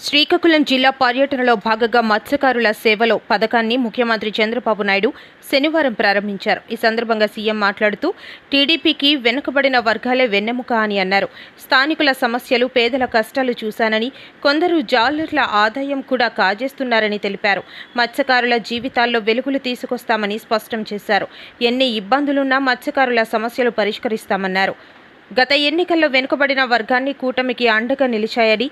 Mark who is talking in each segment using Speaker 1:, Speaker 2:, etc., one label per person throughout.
Speaker 1: శ్రీకాకుళం జిల్లా పర్యటనలో భాగంగా మత్స్యకారుల సేవలో పథకాన్ని ముఖ్యమంత్రి చంద్రబాబు నాయుడు శనివారం ప్రారంభించారు. ఈ సందర్భంగా సీఎం మాట్లాడుతూ టీడీపీకి వెనుకబడిన వర్గాలే వెన్నెముక అని అన్నారు. స్థానికుల సమస్యలు పేదల కష్టాలు చూశానని కొందరు జాలర్ల ఆదాయం కూడా కాజేస్తున్నారని తెలిపారు. మత్స్యకారుల జీవితాల్లో వెలుగులు తీసుకొస్తామని స్పష్టం చేశారు. ఎన్ని ఇబ్బందులున్నా మత్స్యకారుల సమస్యలు పరిష్కరిస్తామన్నారు. గత ఎన్నికల్లో వెనుకబడిన వర్గాన్ని కూటమికి అండగా నిలిచాయని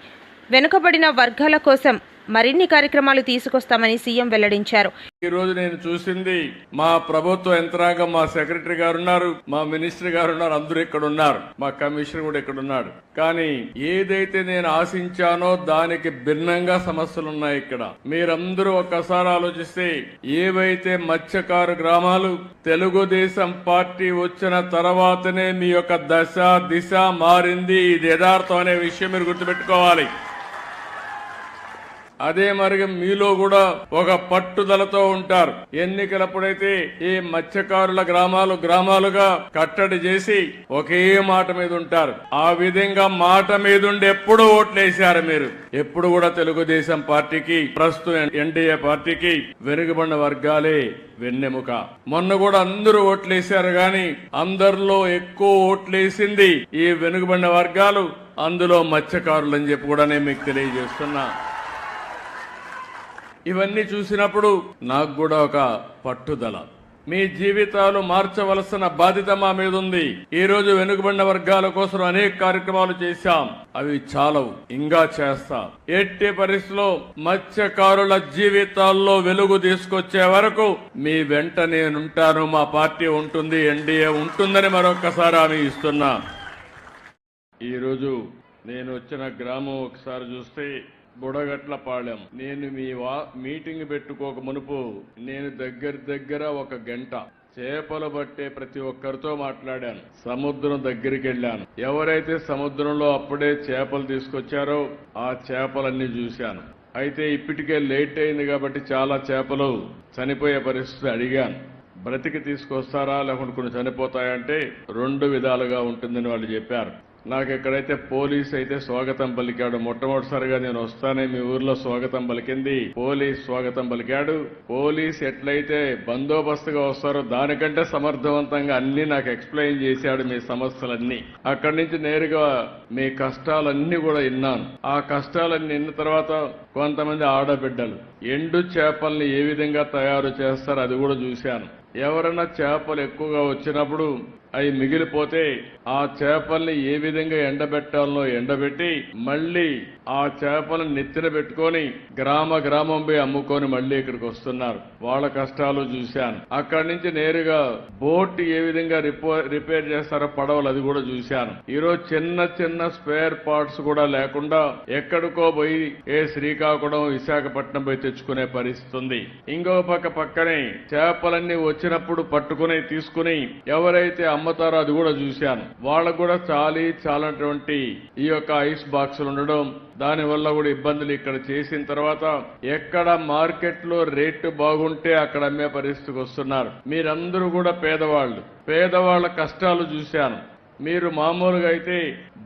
Speaker 1: వెనుకబడిన వర్గాల కోసం మరిన్ని కార్యక్రమాలు తీసుకొస్తామని సీఎం వెల్లడించారు.
Speaker 2: ఈ రోజు నేను చూసింది మా ప్రభుత్వ యంత్రాంగం మా సెక్రటరీ గారు ఉన్నారు మా మినిస్టర్ గారు ఉన్నారు అందరూ ఇక్కడ ఉన్నారు మా కమిషనర్ కూడా ఇక్కడ ఉన్నాడు కానీ ఏదైతే నేను ఆశించానో దానికి భిన్నంగా సమస్యలు ఉన్నాయి ఇక్కడ. మీరందరూ ఒక్కసారి ఆలోచిస్తే ఏవైతే మత్స్యకారు గ్రామాలు తెలుగుదేశం పార్టీ వచ్చిన తర్వాతనే మీ యొక్క దశ దిశ మారింది. ఇది యథార్థం అనే విషయం మీరు గుర్తుపెట్టుకోవాలి. అదే మరి మీలో కూడా ఒక పట్టుదలతో ఉంటారు. ఎన్నికలప్పుడైతే ఈ మత్స్యకారుల గ్రామాలు గ్రామాలుగా కట్టడి చేసి ఒకే మాట మీద ఉంటారు. ఆ విధంగా మాట మీద ఉండి ఎప్పుడు ఓట్లేశారు మీరు. ఎప్పుడు కూడా తెలుగుదేశం పార్టీకి ప్రస్తుతం ఎన్డీఏ పార్టీకి వెనుకబడిన వర్గాలే వెన్నెముక. మొన్న కూడా అందరూ ఓట్లేశారు గాని అందరిలో ఎక్కువ ఓట్లేసింది ఈ వెనుకబడిన వర్గాలు. అందులో మత్స్యకారులు అని చెప్పి కూడా నేను మీకు తెలియజేస్తున్నా. ఇవన్నీ చూసినప్పుడు నాకు కూడా ఒక పట్టుదల. మీ జీవితాలు మార్చవలసిన బాధ్యత మా మీద ఉంది ఈ రోజు వెనుకబడిన వర్గాల కోసం అనేక కార్యక్రమాలు చేశాం. అవి చాలవు. ఇంకా చేస్తాం. ఎట్టి పరిస్థితిలో మత్స్యకారుల జీవితాల్లో వెలుగు తీసుకొచ్చే వరకు మీ వెంట నేనుంటాను. మా పార్టీ ఉంటుంది. ఎన్డీఏ ఉంటుందని మరొకసారి హామీ ఇస్తున్నా. ఈరోజు నేను వచ్చిన గ్రామం ఒకసారి చూస్తే బుడగట్ల పాళెం నేను మీ వా మీటింగ్ పెట్టుకోక మునుపు నేను దగ్గర దగ్గర ఒక గంట చేపలు పట్టే ప్రతి ఒక్కరితో మాట్లాడాను. సముద్రం దగ్గరికి వెళ్ళాను ఎవరైతే సముద్రంలో అప్పుడే చేపలు తీసుకొచ్చారో ఆ చేపలన్నీ చూశాను. అయితే ఇప్పటికే లేట్ అయింది కాబట్టి చాలా చేపలు చనిపోయే పరిస్థితి అడిగాను. బ్రతికి తీసుకొస్తారా లేకుంటే కొన్ని చనిపోతాయంటే రెండు విధాలుగా ఉంటుందని వాళ్ళు చెప్పారు. నాకు ఎక్కడైతే పోలీస్ అయితే స్వాగతం పలికాడు మొట్టమొదటిసారిగా నేను వస్తానే మీ ఊర్లో స్వాగతం పలికింది. పోలీస్ స్వాగతం పలికాడు. పోలీస్ ఎట్లయితే బందోబస్తుగా వస్తారో దానికంటే సమర్థవంతంగా అన్ని నాకు ఎక్స్ప్లెయిన్ చేశాడు మీ సమస్యలన్నీ. అక్కడి నుంచి నేరుగా మీ కష్టాలన్నీ కూడా విన్నాను. ఆ కష్టాలన్నీ విన్న తర్వాత కొంతమంది ఆడబిడ్డలు ఎండు చేపల్ని ఏ విధంగా తయారు చేస్తారో అది కూడా చూశాను. ఎవరైనా చేపలు ఎక్కువగా వచ్చినప్పుడు అవి మిగిలిపోతే ఆ చేపల్ని ఏ విధంగా ఎండబెట్టాలనో ఎండబెట్టి మళ్ళీ ఆ చేపలను నెత్తిన పెట్టుకొని గ్రామ గ్రామం పోయి అమ్ముకొని మళ్ళీ ఇక్కడికి వస్తున్నారు. వాళ్ళ కష్టాలు చూశాను. అక్కడి నుంచి నేరుగా బోట్ ఏ విధంగా రిపేర్ చేస్తారో పడవలు అది కూడా చూశాను. ఈరోజు చిన్న చిన్న స్పేర్ పార్ట్స్ కూడా లేకుండా ఎక్కడికో పోయి ఏ శ్రీకాకుళం విశాఖపట్నం పోయి తెచ్చుకునే పరిస్థితి ఉంది. ఇంకో పక్క పక్కనే చేపలన్నీ వచ్చినప్పుడు పట్టుకుని తీసుకుని ఎవరైతే అమ్ముతారో అది కూడా చూశాను. వాళ్ళకు కూడా చాలి చాలటువంటి ఈ యొక్క ఐస్ బాక్సులు ఉండడం దాని వల్ల కూడా ఇబ్బందులు ఇక్కడ చేసిన తర్వాత ఎక్కడ మార్కెట్లో రేటు బాగుంటే అక్కడ అమ్మే పరిస్థితికి వస్తున్నారు. మీరందరూ కూడా పేదవాళ్ళు. పేదవాళ్ళ కష్టాలు చూశాను. మీరు మామూలుగా అయితే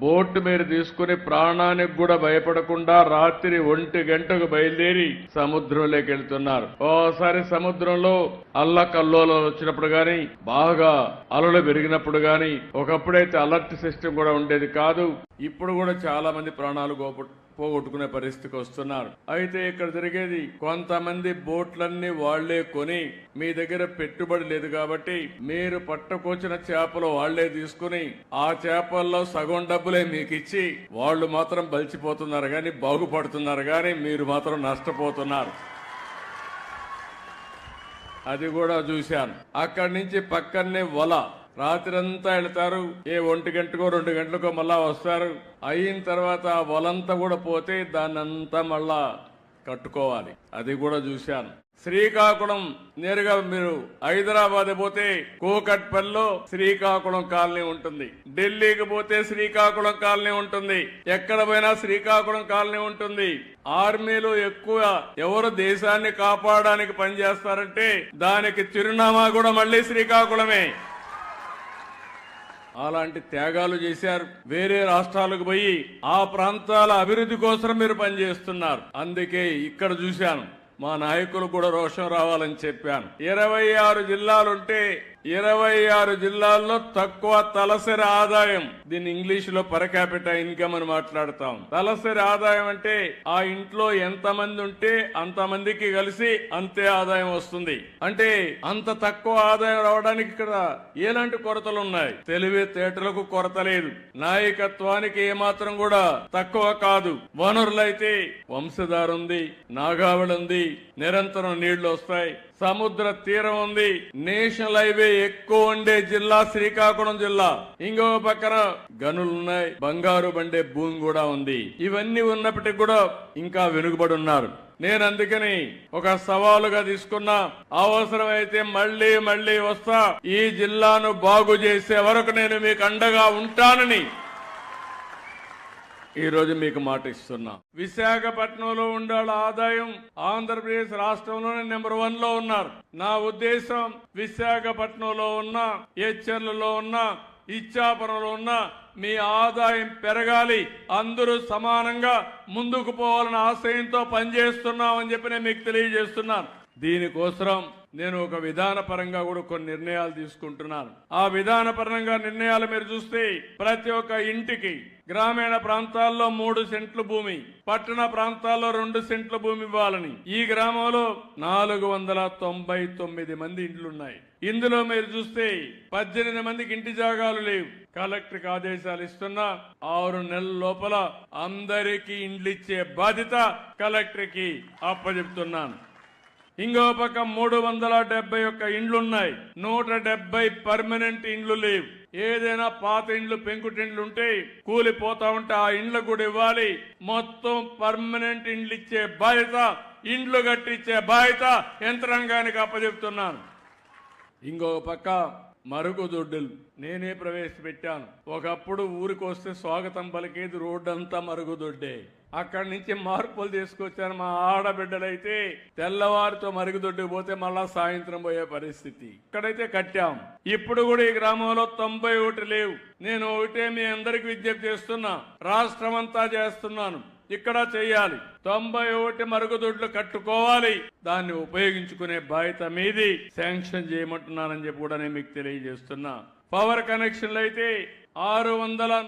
Speaker 2: బోట్ మీరు తీసుకుని ప్రాణానికి కూడా భయపడకుండా రాత్రి ఒంటి గంటకు బయలుదేరి సముద్రంలోకి వెళ్తున్నారు. ఓసారి సముద్రంలో అల్లకల్లోలం వచ్చినప్పుడు గాని బాగా అలలు పెరిగినప్పుడు గాని ఒకప్పుడైతే అలర్ట్ సిస్టమ్ కూడా ఉండేది కాదు. ఇప్పుడు కూడా చాలా మంది ప్రాణాలు గోప పోగొట్టుకునే పరిస్థితికి వస్తున్నారు. అయితే ఇక్కడ జరిగేది కొంతమంది బోట్లన్నీ వాళ్ళే కొని మీ దగ్గర పెట్టుబడి లేదు కాబట్టి మీరు పట్టుకొచ్చిన చేపలు వాళ్ళే తీసుకుని ఆ చేపల్లో సగం డబ్బులే మీకు ఇచ్చి వాళ్ళు మాత్రం బలిచిపోతున్నారు కానీ బాగుపడుతున్నారు కానీ మీరు మాత్రం నష్టపోతున్నారు. అది కూడా చూశాను. అక్కడి నుంచి పక్కనే వల. రాత్రంతా వెళ్తారు. ఏ ఒంటి గంటకో రెండు గంటలకో మళ్ళా వస్తారు. అయిన తర్వాత ఆ వలంతా కూడా పోతే దాన్ని అంతా మళ్ళా కట్టుకోవాలి. అది కూడా చూశాను. శ్రీకాకుళం నేరుగా మీరు హైదరాబాద్ పోతే కూకట్పల్లిలో శ్రీకాకుళం కాలనీ ఉంటుంది. ఢిల్లీకి పోతే శ్రీకాకుళం కాలనీ ఉంటుంది. ఎక్కడ పోయినా శ్రీకాకుళం కాలనీ ఉంటుంది. ఆర్మీలో ఎక్కువ ఎవరు దేశాన్ని కాపాడడానికి పనిచేస్తారంటే దానికి చిరునామా కూడా మళ్ళీ శ్రీకాకుళమే. అలాంటి త్యాగాలు చేశారు. వేరే రాష్ట్రాలకు పోయి ఆ ప్రాంతాల అభివృద్ధి కోసం మీరు పనిచేస్తున్నారు. అందుకే ఇక్కడ చూశాను. మా నాయకులు కూడా రోషం రావాలని చెప్పాను. ఇరవై ఆరు జిల్లాలుంటే ఇరవై ఆరు జిల్లాల్లో తక్కువ తలసరి ఆదాయం. దీన్ని ఇంగ్లీష్లో పరకాపిట ఇన్కమ్ అని మాట్లాడతాం. తలసరి ఆదాయం అంటే ఆ ఇంట్లో ఎంత మంది ఉంటే అంత మందికి కలిసి అంతే ఆదాయం వస్తుంది. అంటే అంత తక్కువ ఆదాయం రావడానికి ఇక్కడ ఎలాంటి కొరతలు ఉన్నాయి? తెలివితేటలకు కొరత లేదు. నాయకత్వానికి ఏమాత్రం కూడా తక్కువ కాదు. వనరులైతే వంశధార ఉంది నాగావళి ఉంది నిరంతరం నీళ్ళు వస్తాయి. సముద్ర తీరం ఉంది. నేషనల్ హైవే ఎక్కువ ఉండే జిల్లా శ్రీకాకుళం జిల్లా. ఇంకో పక్కన గనులున్నాయి బంగారు బండే భూమి కూడా ఉంది. ఇవన్నీ ఉన్నప్పటికీ కూడా ఇంకా వెనుకబడి ఉన్నారు. నేను అందుకని ఒక సవాలుగా తీసుకున్నా అవసరమైతే మళ్ళీ మళ్ళీ వస్తా. ఈ జిల్లాను బాగు చేసే వరకు నేను మీకు అండగా ఉంటానని ఈ రోజు మీకు మాట ఇస్తున్నా. విశాఖపట్నంలో ఉండే ఆదాయం ఆంధ్రప్రదేశ్ రాష్ట్రంలోనే నెంబర్ వన్లో ఉన్నారు. నా ఉద్దేశం విశాఖపట్నంలో ఉన్న హెచ్చర్లలో ఉన్న ఇచ్చాపురంలో ఉన్న మీ ఆదాయం పెరగాలి. అందరూ సమానంగా ముందుకు పోవాలన్న ఆశయంతో పనిచేస్తున్నామని చెప్పి నేను మీకు తెలియజేస్తున్నాను. దీనికోసం నేను ఒక విధానపరంగా కూడా కొన్ని నిర్ణయాలు తీసుకుంటున్నాను. ఆ విధానపరంగా నిర్ణయాలు మీరు చూస్తే ప్రతి ఒక్క ఇంటికి గ్రామీణ ప్రాంతాల్లో మూడు సెంట్ల భూమి పట్టణ ప్రాంతాల్లో రెండు సెంట్ల భూమి ఇవ్వాలని. ఈ గ్రామంలో నాలుగు వందల తొంభై తొమ్మిది మంది ఇండ్లున్నాయి. ఇందులో మీరు చూస్తే పద్దెనిమిది మందికి ఇంటి జాగాలు లేవు. కలెక్టర్కి ఆదేశాలు ఇస్తున్నా ఆరు నెలల లోపల అందరికీ ఇండ్లు ఇచ్చే బాధ్యత కలెక్టర్కి అప్పచెప్తున్నాను ఇంకో పక్క మూడు వందల డెబ్బై ఒక్క ఇండ్లున్నాయి. నూట డెబ్బై పర్మనెంట్ ఇండ్లు లేవు. ఏదైనా పాత ఇండ్లు పెంకుటిండ్లు ఉంటే కూలిపోతా ఉంటే ఆ ఇండ్లు కూడా ఇవ్వాలి. మొత్తం పర్మనెంట్ ఇండ్లు ఇచ్చే బాధ్యత ఇండ్లు కట్టించే బాధ్యత యంత్రాంగానికి అప్పచెప్తున్నాను. ఇంకో పక్క మరుగుదొడ్డులు. నేనే ప్రవేశపెట్టాను. ఒకప్పుడు ఊరికొస్తే స్వాగతం పలికేది రోడ్డంతా మరుగుదొడ్డే. అక్కడి నుంచి మార్పులు తీసుకొచ్చాను మా ఆడబిడ్డలైతే. తెల్లవారితో మరుగుదొడ్డుకు పోతే మళ్ళా సాయంత్రం పోయే పరిస్థితి. ఇక్కడైతే కట్టాం. ఇప్పుడు కూడా ఈ గ్రామంలో తొంభై ఒకటి లేవు. నేను ఒకటే మీ అందరికి విజ్ఞప్తి చేస్తున్నా. రాష్ట్రం అంతా చేస్తున్నాను. ఇక్కడ చేయాలి. తొంభై ఒకటి మరుగుదొడ్లు కట్టుకోవాలి. దాన్ని ఉపయోగించుకునే బాధ్యత మీది. శాంక్షన్ చేయమంటున్నానని చెప్పి కూడా నేను మీకు తెలియజేస్తున్నా. పవర్ కనెక్షన్లు అయితే ఆరు వందల